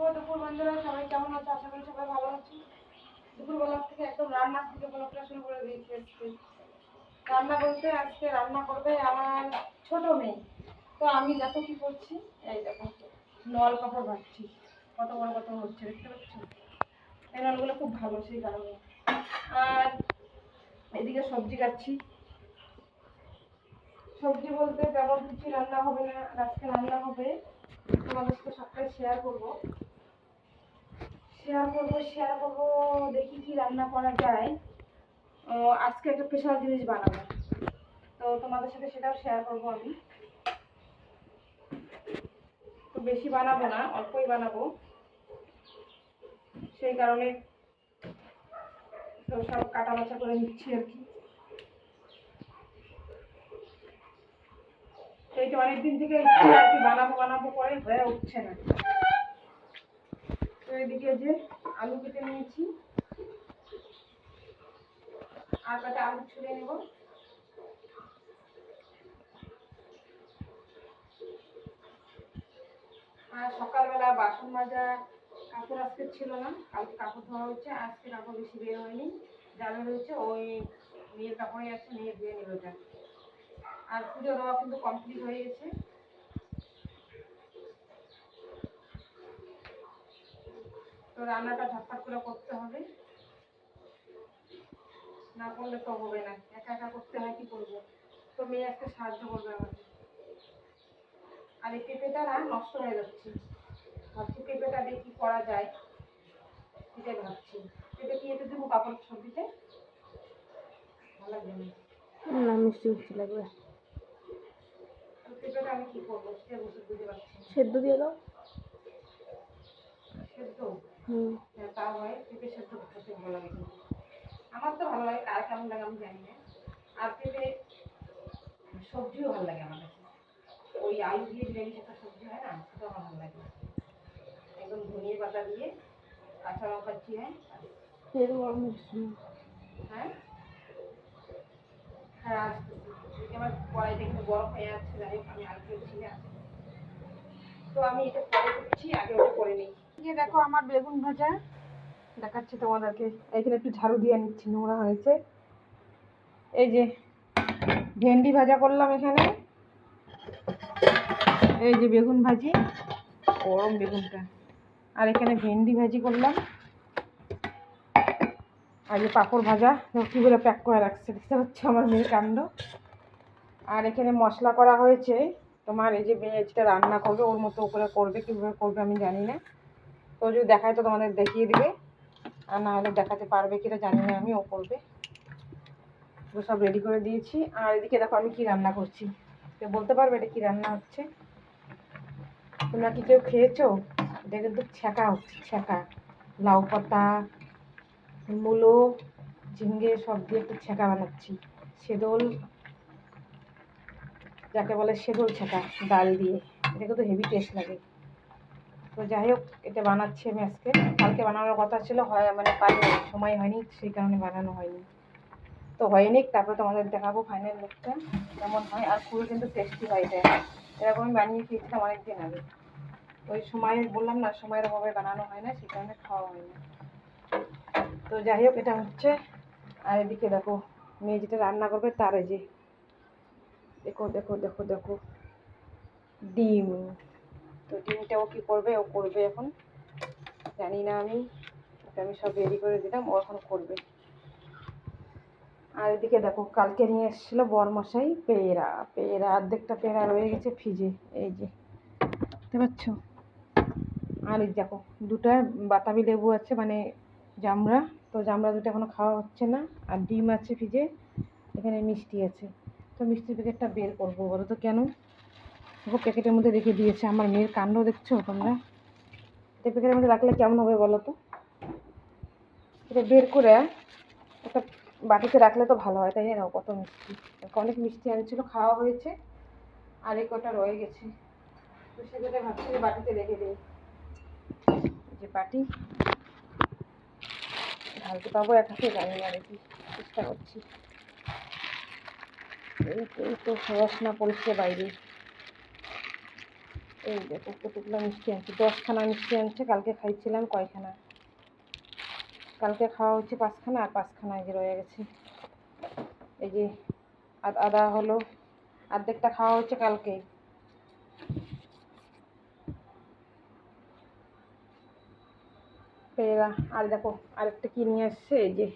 শুভ দুপুর বন্ধুরা, সবাই কেমন আছে? আশা করি সবাই ভালো আছি। দুপুরবেলা থেকে একদম রান্না থেকে ব্লগটা শুরু করে দিয়েছি আজকে। রান্না বলতে আজকে রান্না করবে আমার ছোট মেয়ে। তো আমি দেখো কি করছি। এই দেখো, নল কাপড় ভাজছি। কত বড় কত হচ্ছে, দেখতে পাচ্ছ? এই নলগুলো খুব ভালো সেই কারণে। আর এদিকে সবজি কাটছি। সবজি বলতে তেমন কিছু রান্না হবে না। আজকে রান্না হবে, তোমাদের সাথে সবটাই শেয়ার করব। শেয়ার করব শেয়ার করব, দেখি কি রান্না করা যায়। আজকে একটা স্পেশাল জিনিস বানাবো। তো তোমাদের সাথে সেটাও শেয়ার করব আমি। তো বেশি বানাবো না, অল্পই বানাবো। সেই কারণে তো সব কাটা বাছা করে নিচ্ছি আর কি। সেইটা অনেকদিন থেকে বানাবো বানাবো করে হয়ে উঠছে না। তো এদিকে যে আলু কেটে নিয়েছি। আর কটা আলু ছুলে নেব। আর সকালবেলা বাসন মাজা কাপড় আজকে ছিল না, কালকে কাপড় ধোয়া হচ্ছে আজকে কাপড় বেশি বের হয়নি। জামা রয়েছে ওই মেয়ের কাপড়ই আছে, মেয়ে ধুয়ে নেবে ওটা। আর পুজো দেওয়া কিন্তু কমপ্লিট হয়ে গেছে। তো রান্নাটা ঝটপট করে করতে হবে। না করলে তো হবে না একা একা করতে হয় কি করব? তো মেয়ে আজকে সাহায্য করবে আমাকে। আর এই পেঁপেটা না নষ্ট হয়ে যাচ্ছে। ভাবছি পেঁপেটা দিয়ে কি করা যায় সেটাই ভাবছি। পেঁপে কি এতে দেবো কাপড় সবজিতে। ভালো লাগবে না। না মিষ্টি মিষ্টি লাগবে। পেঁপেটা আমি কি করব সেটা বুঝতে পারছি সেদ্ধ দিয়ে দাও। তা হয় পেঁপে সেদ্ধ খেতে ভালো লাগে আমার তো ভালো লাগে কার কেমন লাগে আমি জানি না। আর পেঁপে সবজিও ভালো লাগে আমার কাছে। ওই আলু দিয়ে নিরামিষ একটা সবজি হয় না সেটা আমার ভালো লাগে। একদম ধনিয়া পাতা দিয়ে কাঁচা লঙ্কা মিষ্টি। হ্যাঁ? হ্যাঁ আমার কড়াইটা কিন্তু গরম হয়ে যাচ্ছে আমি আলু ছিঁড়ে আসছি তো আমি এটা পরে করছি আগে ওটা করে নিই। এই দেখো আমার বেগুন ভাজা। দেখাচ্ছি তোমাদেরকে। এখানে একটু ঝাড়ু দিয়ে নিচ্ছি, নোংরা হয়েছে। এই যে ভেন্ডি ভাজা করলাম এখানে। এই যে বেগুন ভাজি, গরম বেগুনটা। আর এখানে ভেন্ডি ভাজি করলাম। আর যে পাঁপড় ভাজা কী করে প্যাক করে রাখছে। দেখতে পাচ্ছি আমার মেয়ের কাণ্ড। আর এখানে মশলা করা হয়েছে। তোমার এই যে মেয়ে রান্না করবে, ওর মতো করে করবে, কীভাবে করবে আমি জানি না। তো যদি দেখায় তো তোমাদের দেখিয়ে দিবে। আর না হলে দেখাতে পারবে কিনা জানি না আমি, ও করবে। তো সব রেডি করে দিয়েছি। আর এদিকে দেখো আমি কি রান্না করছি। কেউ বলতে পারবে এটা কি রান্না হচ্ছে? তোমরা কি কেউ খেয়েছো? এটা কিন্তু ছ্যাঁকা হচ্ছে, ছ্যাঁকা। লাউ পাতা, মূলো ঝিঙ্গে সব দিয়ে একটু ছ্যাঁকা বানাচ্ছি। সেদল, যাকে বলে সেদল ছ্যাঁকা, ডাল দিয়ে। এটা কিন্তু হেভি টেস্ট লাগে। তো যাই হোক, এটা বানাচ্ছি আমি আজকে। কালকে বানানোর কথা ছিল, হয় মানে পাইনি সময় হয়নি, সেই কারণে বানানো হয়নি। তো হয়নি, তারপরে তোমাদের দেখাবো ফাইনাল লুকটা কেমন হয়, আর পুরো কিন্তু টেস্টি হয় এটা। এরকম আমি বানিয়ে খেয়েছিলাম অনেকদিন আগে। ওই সময় বললাম না, সময়ের অভাবে বানানো হয় না, সেই কারণে খাওয়া হয় না। তো যাই হোক, এটা হচ্ছে, আর এদিকে দেখো, মেয়ে যেটা রান্না করবে তার এই যে, দেখো দেখো দেখো দেখো, ডিম। তো ডিমটা ও কী করবে, ও করবে এখন। জানি না আমি আমি সব রেডি করে দিলাম, ও এখন করবে। আর এদিকে দেখো, কালকে নিয়ে এসেছিল বরমশাই পেয়ারা। পেয়ারা, অর্ধেকটা পেয়ারা রয়ে গেছে ফ্রিজে এই যে, দেখতে পাচ্ছ? আর এই দেখো, দুটা বাতাবি লেবু আছে মানে জামরা তো জামরা দুটো এখনও খাওয়া হচ্ছে না, আর ডিম আছে ফ্রিজে এখানে মিষ্টি আছে। তো মিষ্টির প্যাকেটটা বের করব, বলো তো কেন? প্যাকেটের মধ্যে রেখে দিয়েছে, আমার মেয়ের কাণ্ড দেখছ তোমরা? এটা প্যাকেটের মধ্যে রাখলে কেমন হবে বলো তো? এটা বের করে একটা বাটিতে রাখলে তো ভালো হয়, তাই না? কত মিষ্টি। অনেক মিষ্টি আনছিল খাওয়া হয়েছে, আর এই কটা রয়ে গেছে। তো সেটা ভাবছি বাটিতে রেখে দিই। যে বাটি, ঢালতে পাবো এক হাতে, জানি না কি চেষ্টা করছি। এই তো এই তো রস না পড়েছে বাইরে। এই দেখো কতগুলো মিষ্টি আনছে, দশখানা মিষ্টি আনছে, কালকে খাইছিলাম কয়খানা? কালকে খাওয়া হচ্ছে পাঁচখানা আর পাঁচখানা যে রয়ে গেছে। এই যে আদা হলো অর্ধেকটা খাওয়া হচ্ছে কালকে। পেয়ারা আর দেখো, আরেকটা কি নিয়ে আসছে? এই যে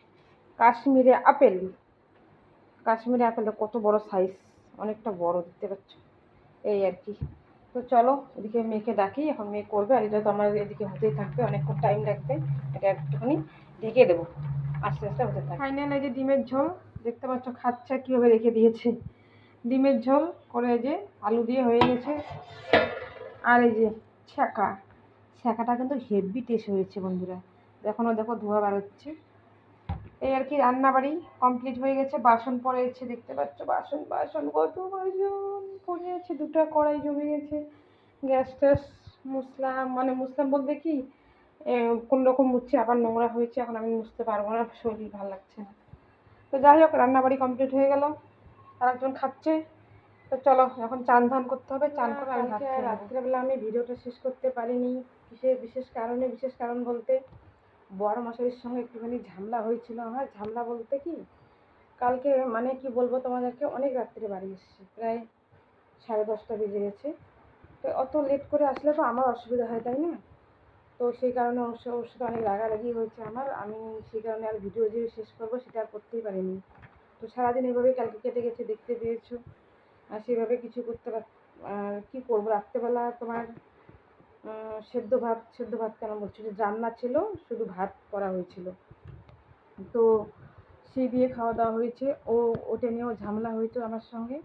কাশ্মীরে আপেল। কাশ্মীরে আপেলটা কত বড় সাইজ অনেকটা বড়, দেখতে পাচ্ছ? এই আর কি। তো চলো, এদিকে মেয়েকে ডাকি, এখন মেয়ে করবে, আর এটা তো আমার এদিকে হতেই থাকবে, অনেকক্ষণ টাইম লাগবে, এটা একটুখানি ঢেকে দেবো। আস্তে আস্তে হতে থাকবে। ফাইনাল এই যে ডিমের ঝোল, দেখতে পাচ্ছ খাচ্ছে, কীভাবে রেখে দিয়েছে। ডিমের ঝোল করে যে আলু দিয়ে হয়ে গেছে। আর এই যে ছ্যাঁকা, ছ্যাঁকাটা কিন্তু হেভি টেস্ট হয়েছে বন্ধুরা। এখনও দেখো, ধোয়া বার হচ্ছে এই আর কি রান্নাবাড়ি কমপ্লিট হয়ে গেছে বাসন পড়েছে দেখতে পাচ্ছ? বাসন বাসন কত বাসন পড়ে আছে দুটো কড়াই জমে গেছে গ্যাস ট্যাস মুছলাম মানে মুছলাম বলতে কি কোন রকম মুছছে আবার নোংরা হয়েছে এখন আমি মুছতে পারব না শরীর ভালো লাগছে না। তো যাই হোক রান্নাবাড়ি কমপ্লিট হয়ে গেল। আর একজন খাচ্ছে। তো চলো এখন চান ধান করতে হবে চান করে আমি রাত্রেবেলা আমি ভিডিওটা শেষ করতে পারিনি কিসের বিশেষ কারণে বিশেষ কারণ বলতে বড় মশাইয়ের সঙ্গে একটুখানি ঝামেলা হয়েছিল আমার। ঝামেলা বলতে কি, কালকে মানে কি বলব তোমাদেরকে, অনেক রাত্রে বাড়ি এসেছি, প্রায় সাড়ে দশটা বেজে গেছে। তো অত লেট করে আসলে তো আমার অসুবিধা হয়, তাই না? তো সেই কারণে ওর সাথে অনেক রাগারাগি হয়েছে আমার। আমি সেই কারণে আর ভিডিও যে শেষ করব সেটা আর করতেই পারিনি। তো সারাদিন এভাবেই কালকে কেটে গেছে, দেখতে পেয়েছ। আর সেভাবে কিছু করতে পার, আর কী করব? রাত্রেবেলা তোমার সেদ্ধ ভাত সেদ্ধ ভাত কেন বলছি? যে রান্না ছিল, শুধু ভাত করা হয়েছিল। তো সেই দিয়ে খাওয়া দাওয়া হয়েছে। ও, ওটা নিয়েও ঝামেলা হয়েছে আমার সঙ্গে।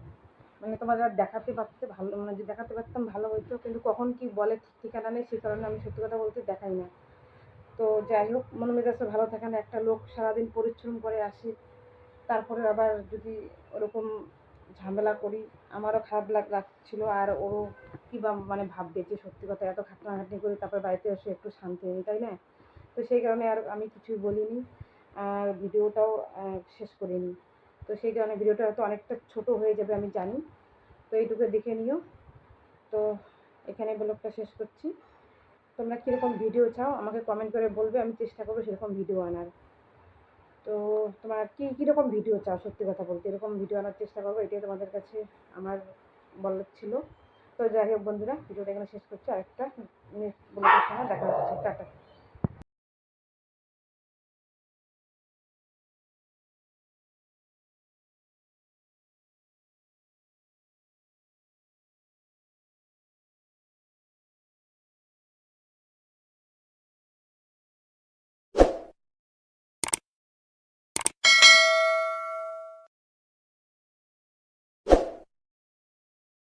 মানে তোমার আর দেখাতে পারতে ভালো মানে যে দেখাতে পারতাম ভালো হতো কিন্তু কখন কি বলে ঠিক ঠিকানা নেই সেই কারণে আমি সত্যি কথা বলতে দেখাই না তো যাই হোক মন মেজাজটা ভালো থাকে না, একটা লোক সারাদিন পরিশ্রম করে আসে, তারপরে আবার যদি ওরকম ঝামেলা করি, আমারও খারাপ লাগ, লাগছিল, আর ওরও কী বা মানে ভাববে যে সত্যি কথা এত খাটনাখাটনি করে তারপরে বাড়িতে এসে একটু শান্তি নেই, তাই না? তো সেই কারণে আর আমি কিছুই বলিনি আর ভিডিওটাও শেষ করিনি। তো সেই কারণে ভিডিওটা হয়তো অনেকটা ছোট হয়ে যাবে, আমি জানি। তো এইটুকু দেখে নিও। তো এখানে ব্লগটা শেষ করছি। তোমরা কীরকম ভিডিও চাও আমাকে কমেন্ট করে বলবে, আমি চেষ্টা করব সেরকম ভিডিও আনার। তো তোমার কী, কীরকম ভিডিও চাও সত্যি কথা বলতে? এরকম ভিডিও আনার চেষ্টা করব, এটাই তোমাদের কাছে আমার বলার ছিল। তো যাই হোক বন্ধুরা ভিডিওটা এখানে শেষ করছি। আরেকটা নেক্সট ব্লগের দেখা হচ্ছে। টাটা।